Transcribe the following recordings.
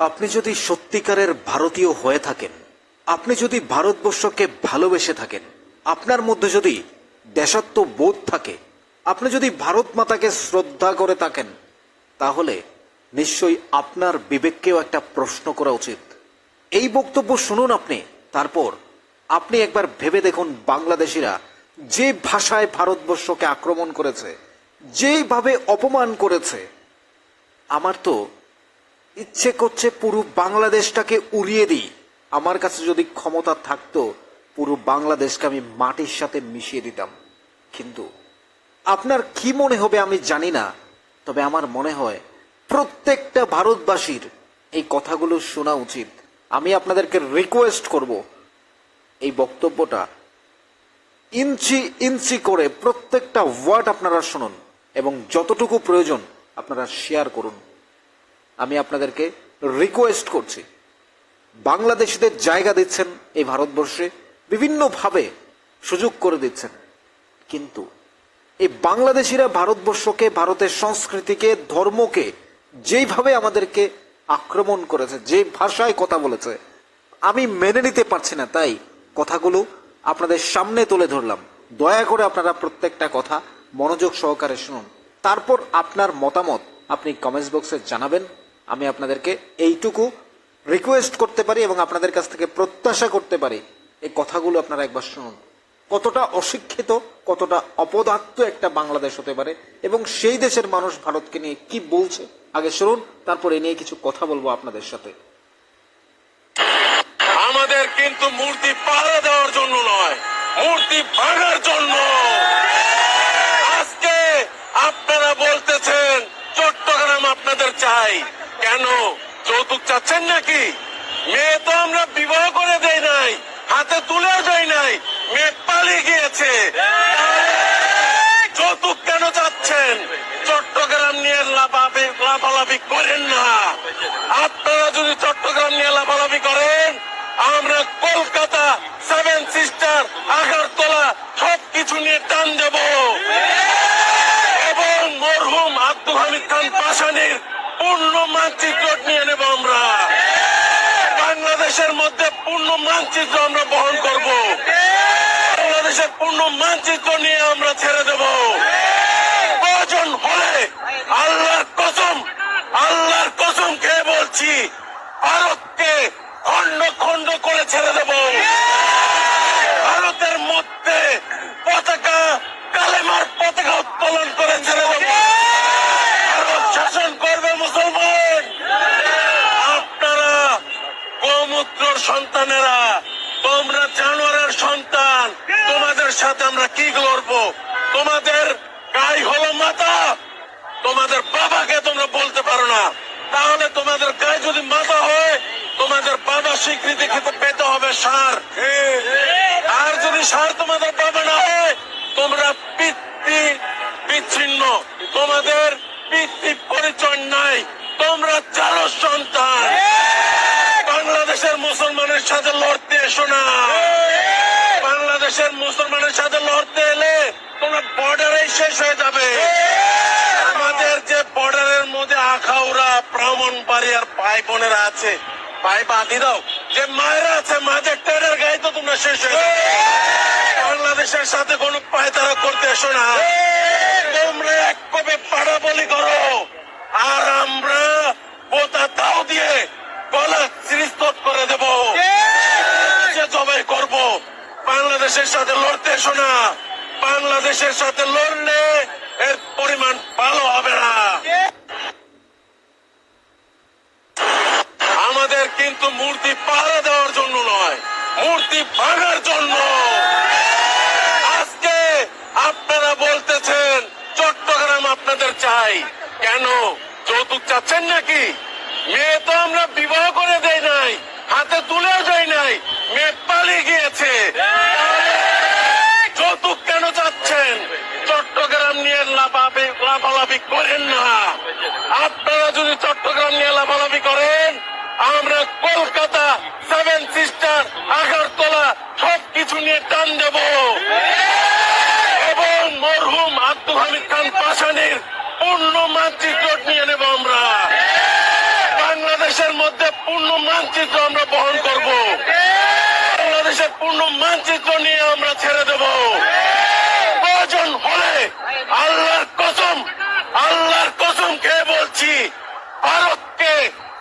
আপনি যদি সত্যিকারের ভারতীয় হয়ে থাকেন, আপনি যদি ভারতবর্ষকে ভালোবেসে থাকেন, আপনার মধ্যে যদি দেশাত্ম বোধ থাকে, আপনি যদি ভারত মাতাকে শ্রদ্ধা করে থাকেন, তাহলে নিশ্চয়ই আপনার বিবেককেও একটা প্রশ্ন করা উচিত। এই বক্তব্য শুনুন আপনি, তারপর আপনি একবার ভেবে দেখুন বাংলাদেশিরা যে ভাষায় ভারতবর্ষকে আক্রমণ করেছে যেভাবে অপমান করেছে। আমার তো ইচ্ছে করছে পুরো বাংলাদেশটাকে উড়িয়ে দিই। আমার কাছে যদি ক্ষমতা থাকতো, পুরো বাংলাদেশকে আমি মাটির সাথে মিশিয়ে দিতাম। কিন্তু আপনার কি মনে হবে আমি জানি না, তবে আমার মনে হয় প্রত্যেকটা ভারতবাসীর এই কথাগুলো শোনা উচিত। আমি আপনাদেরকে রিকোয়েস্ট করব এই বক্তব্যটা। ইঞ্চি ইঞ্চি করে প্রত্যেকটা ওয়ার্ড আপনারা শুনুন এবং যতটুকু প্রয়োজন আপনারা শেয়ার করুন। আমি আপনাদেরকে রিকোয়েস্ট করছি। বাংলাদেশিদের জায়গা দিচ্ছেন এই ভারতবর্ষে, বিভিন্নভাবে সুযোগ করে দিচ্ছেন। কিন্তু এই বাংলাদেশিরা ভারতবর্ষকে, ভারতের সংস্কৃতিকে, ধর্মকে যেইভাবে আমাদেরকে আক্রমণ করেছে, যে ভাষায় কথা বলেছে, আমি মেনে নিতে পারছি না, তাই কথাগুলো আপনাদের সামনে তুলে ধরলাম। দয়া করে আপনারা প্রত্যেকটা কথা মনোযোগ সহকারে শুনুন। তারপর আপনার মতামত আপনি কমেন্টস বক্সে জানাবেন। আমি আপনাদেরকে এইটুকু রিকোয়েস্ট করতে পারি এবং আপনাদের কাছ থেকে প্রত্যাশা করতে পারি। এই কথাগুলো আপনারা একবার শুনুন। কতটা অশিক্ষিত, কতটা অপদার্থ একটা বাংলাদেশ হতে পারে এবং সেই দেশের মানুষ ভারতকে নিয়ে কি বলছে? আগে শুনুন, তারপর এ নিয়ে কিছু কথা বলব আপনাদের সাথে। আমাদের কিন্তু মূর্তি পাহারা দেওয়ার জন্য নয়, মূর্তি ভাঙার জন্য। আজকে আপনারা বলতেছেন, চট্টগ্রাম আপনাদের চাই। কেন? যৌতুক চাচ্ছেন নাকি? মেয়ে তো আমরা বিবাহ করে দেই নাই, হাতে তুলেও দেই নাই, মেয়ে পালিয়ে গিয়েছে। যৌতুক কেন চাচ্ছেন? চট্টগ্রাম নিয়ে লাফালাফি লাফালাফি করেন না। আপনারা যদি চট্টগ্রাম নিয়ে লাফালাফি করেন, আমরা কলকাতা সেভেন সিস্টার আগারতলা, সবকিছু নিয়ে টান দেব। এবং মরহুম আব্দুল হামিদ খান পাশানির পূর্ণ মানচিত্র নিয়ে নেব আমরা। বাংলাদেশের মধ্যে পূর্ণ মানচিত্র আমরা বহন করব। বাংলাদেশের পূর্ণ মানচিত্র নিয়ে আমরা ছেড়ে দেব প্রয়োজন হলে আল্লাহর কসম আল্লাহর কসম খেয়ে বলছি ভারতকে খন্ড খন্ড করে ছেড়ে দেব ভারতের মধ্যে পতাকা কালেমার পতাকা উত্তোলন করে ছেড়ে দেব ভারত শাসন করবে মুসলমান আপনারা গোমূত্র সন্তানেরা, তোমরা জানোয়ারের সন্তান। তোমাদের সাথে আমরা কি করব তোমাদের গাই হলো মাথা তোমাদের বাবাকে তোমরা বলতে পারো না। তাহলে তোমাদের গায়ে যদি মাথা হয়, তোমাদের বাবা স্বীকৃতি খেতে পেতে হবে সার। আর যদি সার তোমাদের বাবা না হয়, তোমরা পিতৃ বিচ্ছিন্ন। তোমাদের পিতৃ পরিচয় নাই। তোমরা চারো সন্তান বাংলাদেশের মুসলমানের সাথে লড়তে এসো না। বাংলাদেশের মুসলমানের সাথে লড়তে এলে তোমরা বর্ডারে শেষ হয়ে যাবে। আমাদের যে বর্ডারের মধ্যে আখাউড়া, ব্রাহ্মণবাড়ি আর ভাই বোনেরা আছে, ভাই বাদি দাও যে মায়েরা আছে মাঝে টেনের গায়ে তো তোমরা শেষ হয়ে বাংলাদেশের সাথে কোনো পায়তারা করতে এসো না। তোমরা এক কবে পাড়া বলি করো। আর আমরা বোতা দাও দিয়ে গলা করে দেব। জবাই করব। বাংলাদেশের সাথে লড়তে এসো না। বাংলাদেশের সাথে লড়লে এর পরিমাণ ভালো হবে না। আমাদের কিন্তু মূর্তি পাহারা দেওয়ার জন্য নয় মূর্তি ভাঙার জন্য। আজকে আপনারা বলতেছেন চট্টগ্রাম আপনাদের চাই। কেন? যৌতুক চাচ্ছেন নাকি? মেয়ে তো আমরা বিবাহ করে দেই নাই, হাতে তুলেও দেই নাই, মেয়ে পালিয়ে গিয়েছে। যৌতুক কেন চাচ্ছেন? চট্টগ্রাম নিয়ে লাফালাফি লাফালাফি করেন না। আপনারা যদি চট্টগ্রাম নিয়ে লাফালাফি করেন, আমরা কলকাতা সেভেন সিস্টার আগারতলা, সবকিছু নিয়ে টান দেব। এবং মরহুম আব্দুল হামিদ খান পাশানির পূর্ণ মানচিত্র নিয়ে নেব আমরা বাংলাদেশের মধ্যে বাংলাদেশের পূর্ণ মানচিত্র আমরা বহন করব। বাংলাদেশের পূর্ণ মানচিত্র নিয়ে আমরা ছেড়ে দেব। প্রয়োজন হলে আল্লাহর কসম আল্লাহর কসম খেয়ে বলছি, ভারতকে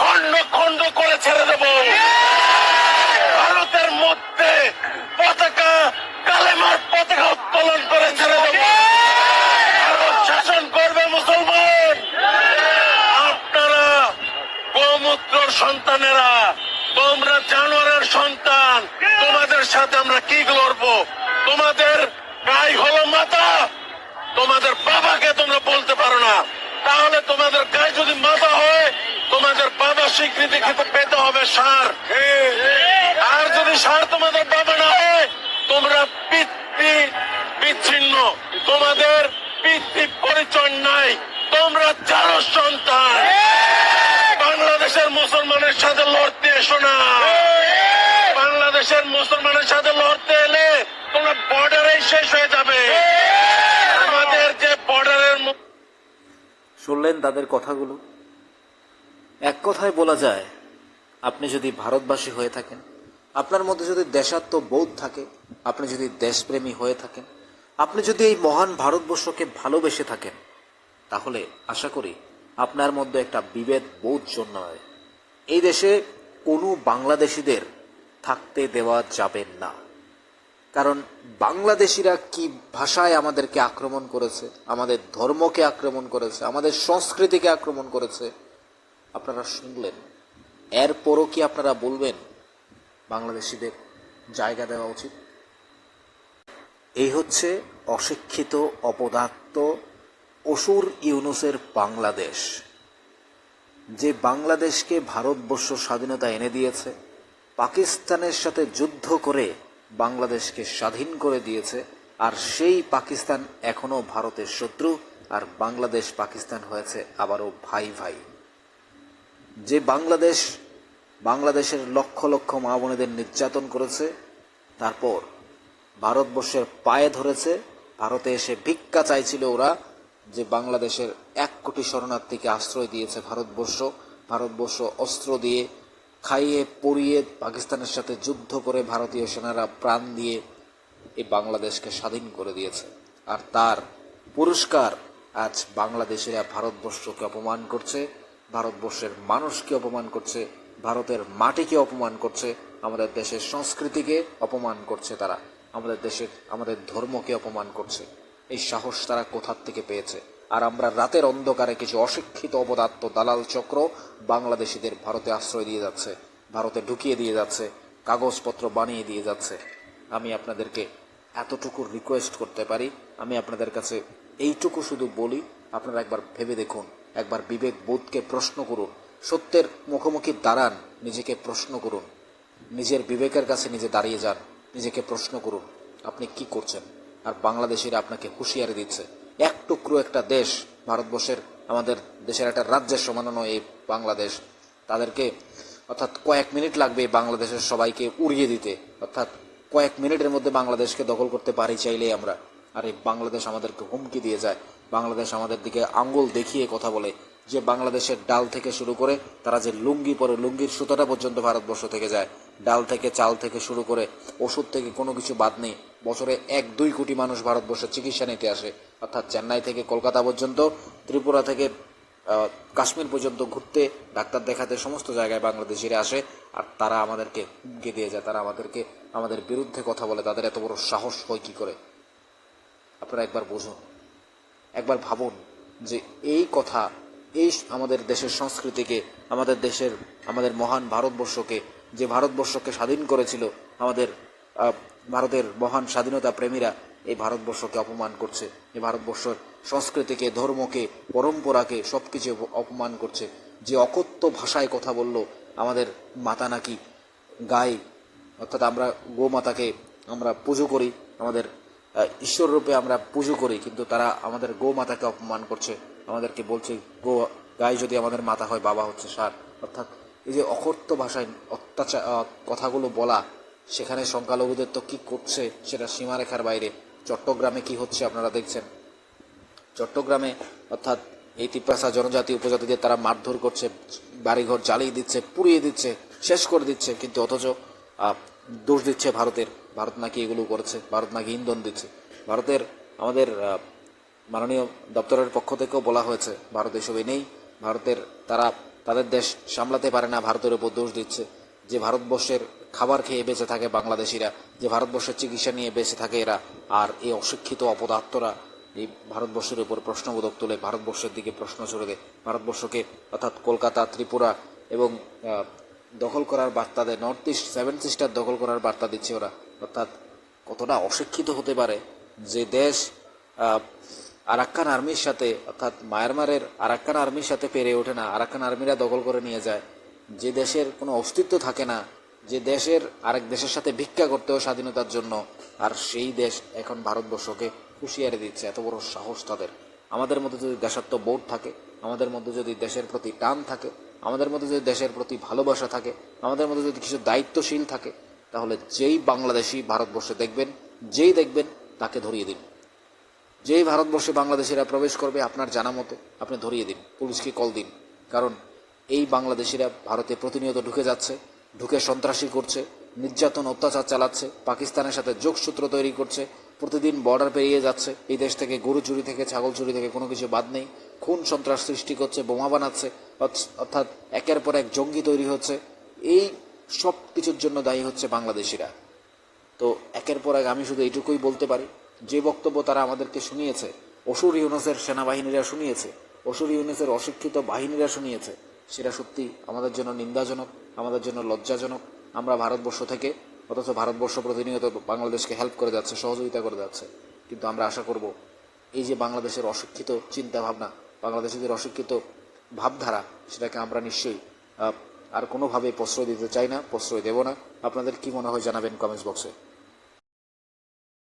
খণ্ড খণ্ড করে ছেড়ে দেব। ভারতের মধ্যে পতাকা, কালেমার পতাকা উত্তোলন করে ছেড়ে দেব ভারত শাসন করবে মুসলমান আপনারা গোমূত্রর সন্তানেরা তোমরা জানোয়ারের সন্তান তোমাদের সাথে আমরা কি করব তোমাদের গাই হলো মাথা তোমাদের বাবাকে তোমরা বলতে পারো না। তাহলে তোমাদের গায়ে যদি মাথা হয়, তোমাদের বাবা স্বীকৃতি খেতে পেতে হবে সার। আর যদি সার তোমাদের বাবা না হয়, তোমরা পিতৃ বিচ্ছিন্ন। তোমাদের পিতৃ পরিচয় নাই। তোমরা চারো সন্তান। বাংলাদেশের মুসলমানের সাথে লড়তে এসো না। বাংলাদেশের মুসলমানের সাথে শুনলেন তাদের কথাগুলো? এক কথায় বলা যায়, আপনি যদি ভারতবাসী হয়ে থাকেন, আপনার মধ্যে যদি দেশাত্ম বোধ থাকে, আপনি যদি দেশপ্রেমী হয়ে থাকেন, আপনি যদি এই মহান ভারতবর্ষকে ভালোবেসে থাকেন, তাহলে আশা করি আপনার মধ্যে একটা বিভেদ বোধ জন্মায় এই দেশে কোনো বাংলাদেশিদের থাকতে দেওয়া যাবে না। কারণ বাংলাদেশিরা কি ভাষায় আমাদেরকে আক্রমণ করেছে, আমাদের ধর্মকে আক্রমণ করেছে, আমাদের সংস্কৃতিকে আক্রমণ করেছে, আপনারা শুনলেন। এরপরও কি আপনারা বলবেন বাংলাদেশিদের জায়গা দেওয়া উচিত? এই হচ্ছে অশিক্ষিত, অপদার্থ অসুর ইউনুসের বাংলাদেশ। যে বাংলাদেশকে ভারতবর্ষ স্বাধীনতা এনে দিয়েছে, পাকিস্তানের সাথে যুদ্ধ করে বাংলাদেশকে স্বাধীন করে দিয়েছে, আর সেই পাকিস্তান এখনও ভারতের শত্রু, আর বাংলাদেশ পাকিস্তান হয়েছে আবারও ভাই ভাই। যে বাংলাদেশ, বাংলাদেশের লক্ষ লক্ষ মা বোনেদের নির্যাতন করেছে, তারপর ভারতবর্ষের পায়ে ধরেছে, ভারতে এসে ভিক্ষা চাইছিল ওরা যে বাংলাদেশের এক কোটি শরণার্থীকে আশ্রয় দিয়েছে ভারতবর্ষ ভারতবর্ষ অস্ত্র দিয়ে খাইয়ে, পরিয়ে পাকিস্তানের সাথে যুদ্ধ করে ভারতীয় সেনারা প্রাণ দিয়ে এই বাংলাদেশকে স্বাধীন করে দিয়েছে। আর তার পুরস্কার আজ বাংলাদেশিরা ভারতবর্ষকে অপমান করছে, ভারতবর্ষের মানুষকে অপমান করছে, ভারতের মাটিকে অপমান করছে, আমাদের দেশের সংস্কৃতিকে অপমান করছে তারা, আমাদের দেশের, আমাদের ধর্মকে অপমান করছে। এই সাহস তারা কোথার থেকে পেয়েছে? আর আমরা রাতের অন্ধকারে কিছু অশিক্ষিত অপদার্থ দালাল চক্র বাংলাদেশিদের ভারতে আশ্রয় দিয়ে যাচ্ছে, ভারতে ঢুকিয়ে দিয়ে যাচ্ছে, কাগজপত্র বানিয়ে দিয়ে যাচ্ছে। আমি আপনাদেরকে এতটুকু রিকোয়েস্ট করতে পারি, আমি আপনাদের কাছে এইটুকু শুধু বলি, আপনারা একবার ভেবে দেখুন, একবার বিবেক বোধকে প্রশ্ন করুন, সত্যের মুখোমুখি দাঁড়ান, নিজেকে প্রশ্ন করুন, নিজের বিবেকের কাছে নিজে দাঁড়িয়ে যান, নিজেকে প্রশ্ন করুন, আপনি কি করছেন? আর বাংলাদেশিরা আপনাকে হুঁশিয়ারি দিচ্ছে। এক টুকরো একটা দেশ ভারতবর্ষের, আমাদের দেশের একটা রাজ্যের সমানো এই বাংলাদেশ। তাদেরকে অর্থাৎ কয়েক মিনিট লাগবে বাংলাদেশের সবাইকে উড়িয়ে দিতে। অর্থাৎ কয়েক মিনিটের মধ্যে বাংলাদেশকে দখল করতে পারি চাইলেই আমরা। আর এই বাংলাদেশ আমাদেরকে হুমকি দিয়ে যায়। বাংলাদেশ আমাদের দিকে আঙ্গুল দেখিয়ে কথা বলে যে বাংলাদেশের ডাল থেকে শুরু করে তারা যে লুঙ্গি পরে লুঙ্গির সুতোটা পর্যন্ত ভারতবর্ষ থেকে যায়। ডাল থেকে চাল থেকে শুরু করে ওষুধ থেকে কোনো কিছু বাদ নেই। বছরে এক দুই কোটি মানুষ ভারতবর্ষে চিকিৎসা নিতে আসে। অর্থাৎ চেন্নাই থেকে কলকাতা পর্যন্ত, ত্রিপুরা থেকে কাশ্মীর পর্যন্ত ঘুরতে ডাক্তার দেখাতে সমস্ত জায়গায় বাংলাদেশিরা আসে আর তারা আমাদেরকে হুমকি দিয়ে যায়, তারা আমাদেরকে, আমাদের বিরুদ্ধে কথা বলে, তাদের এত বড় সাহস হয় কি করে? আপনারা একবার বুঝুন একবার ভাবুন যে এই কথা, এই আমাদের দেশের সংস্কৃতিকে, আমাদের দেশের, আমাদের মহান ভারতবর্ষকে, যে ভারতবর্ষকে স্বাধীন করেছিল আমাদের ভারতের মহান স্বাধীনতা প্রেমীরা এই ভারতবর্ষকে অপমান করছে। এই ভারতবর্ষের সংস্কৃতিকে, ধর্মকে, পরম্পরাকে সব কিছু অপমান করছে। যে অকথ্য ভাষায় কথা বলল আমাদের মাতা নাকি গায়ে অর্থাৎ আমরা গোমাতাকে আমরা পুজো করি, আমাদের ঈশ্বর রূপে আমরা পুজো করি, কিন্তু তারা আমাদের গোমাতাকে অপমান করছে। আমাদেরকে বলছে, গো, গাই যদি আমাদের মাতা হয়, বাবা হচ্ছে সার। অর্থাৎ এই যে অকথ্য ভাষায় অত্যাচার কথাগুলো বলা, সেখানে সংখ্যালঘুদের তো কী করছে, সেটা সীমারেখার বাইরে। চট্টগ্রামে কি হচ্ছে আপনারা দেখছেন? চট্টগ্রামে অর্থাৎ এই তিপ্রাসা জনজাতি উপজাতিদের তারা মারধর করছে, বাড়িঘর জ্বালিয়ে দিচ্ছে, পুড়িয়ে দিচ্ছে, শেষ করে দিচ্ছে, কিন্তু অথচ দোষ দিচ্ছে ভারতের। ভারত নাকি এগুলো করেছে, ভারত নাকি ইন্ধন দিচ্ছে। ভারতের আমাদের মাননীয় দপ্তরের পক্ষ থেকেও বলা হয়েছে, ভারত এসবে নেই। ভারতের তারা, তাদের দেশ সামলাতে পারে না, ভারতের উপর দোষ দিচ্ছে। যে ভারতবর্ষের খাবার খেয়ে বেঁচে থাকে বাংলাদেশিরা, যে ভারতবর্ষের চিকিৎসা নিয়ে বেঁচে থাকে এরা, আর এই অশিক্ষিত অপদার্থরা এই ভারতবর্ষের উপর প্রশ্নবোধক তুলে, ভারতবর্ষের দিকে প্রশ্ন ছড়ে দেয়। ভারতবর্ষকে অর্থাৎ কলকাতা, ত্রিপুরা এবং দখল করার বার্তা দেয় নর্থ ইস্ট সেভেন সিস্টার দখল করার বার্তা দিচ্ছে ওরা। অর্থাৎ কতটা অশিক্ষিত হতে পারে যে দেশ আরাক্কান আর্মির সাথে, অর্থাৎ মায়ানমারের আরাক্কান আর্মির সাথে পেরে ওঠে না, আরাক্কান আর্মিরা দখল করে নিয়ে যায়। যে দেশের কোনো অস্তিত্ব থাকে না, যে দেশের আরেক দেশের সাথে ভিক্ষা করতে হয় স্বাধীনতার জন্য, আর সেই দেশ এখন ভারতবর্ষকে হুঁশিয়ারি দিচ্ছে, এত বড় সাহস তাদের। আমাদের মধ্যে যদি দেশাত্ম বোধ থাকে, আমাদের মধ্যে যদি দেশের প্রতি টান থাকে, আমাদের মধ্যে যদি দেশের প্রতি ভালোবাসা থাকে, আমাদের মধ্যে যদি কিছু দায়িত্বশীল থাকে, তাহলে যেই বাংলাদেশি ভারতবর্ষে দেখবেন, যেই দেখবেন, তাকে ধরিয়ে দিন। যেই ভারতবর্ষে বাংলাদেশিরা প্রবেশ করবে, আপনার জানা মতো আপনি ধরিয়ে দিন, পুলিশকে কল দিন। কারণ এই বাংলাদেশিরা ভারতে প্রতিনিয়ত ঢুকে যাচ্ছে, ঢুকে সন্ত্রাসী করছে, নির্যাতন, অত্যাচার চালাচ্ছে, পাকিস্তানের সাথে যোগসূত্র তৈরি করছে, প্রতিদিন বর্ডার পেরিয়ে যাচ্ছে। এই দেশ থেকে গরু চুরি থেকে, ছাগল চুরি থেকে কোনো কিছু বাদ নেই। খুন, সন্ত্রাস সৃষ্টি করছে, বোমা বানাচ্ছে অর্থাৎ একের পর এক জঙ্গি তৈরি হচ্ছে। এই সব কিছুর জন্য দায়ী হচ্ছে বাংলাদেশিরা। তো একের পর এক আমি শুধু এইটুকুই বলতে পারি, যে বক্তব্য তারা আমাদেরকে শুনিয়েছে, অসুর ইউনুসের সেনাবাহিনীরা শুনিয়েছে, অসুর ইউনুসের অশিক্ষিত বাহিনীরা শুনিয়েছে সেটা সত্যি আমাদের জন্য নিন্দাজনক, আমাদের জন্য লজ্জাজনক। আমরা ভারতবর্ষ থেকে, অথচ ভারতবর্ষ প্রতিনিয়ত বাংলাদেশকে হেল্প করে যাচ্ছে, সহযোগিতা করে যাচ্ছে। কিন্তু আমরা আশা করব, এই যে বাংলাদেশের অশিক্ষিত চিন্তা ভাবনা বাংলাদেশিদের অশিক্ষিত ভাবধারা, সেটাকে আমরা নিশ্চয়ই আর কোনোভাবে প্রশ্রয় দিতে চাই না, প্রশ্রয় দেব না। আপনাদের কি মনে হয় জানাবেন কমেন্টস বক্সে।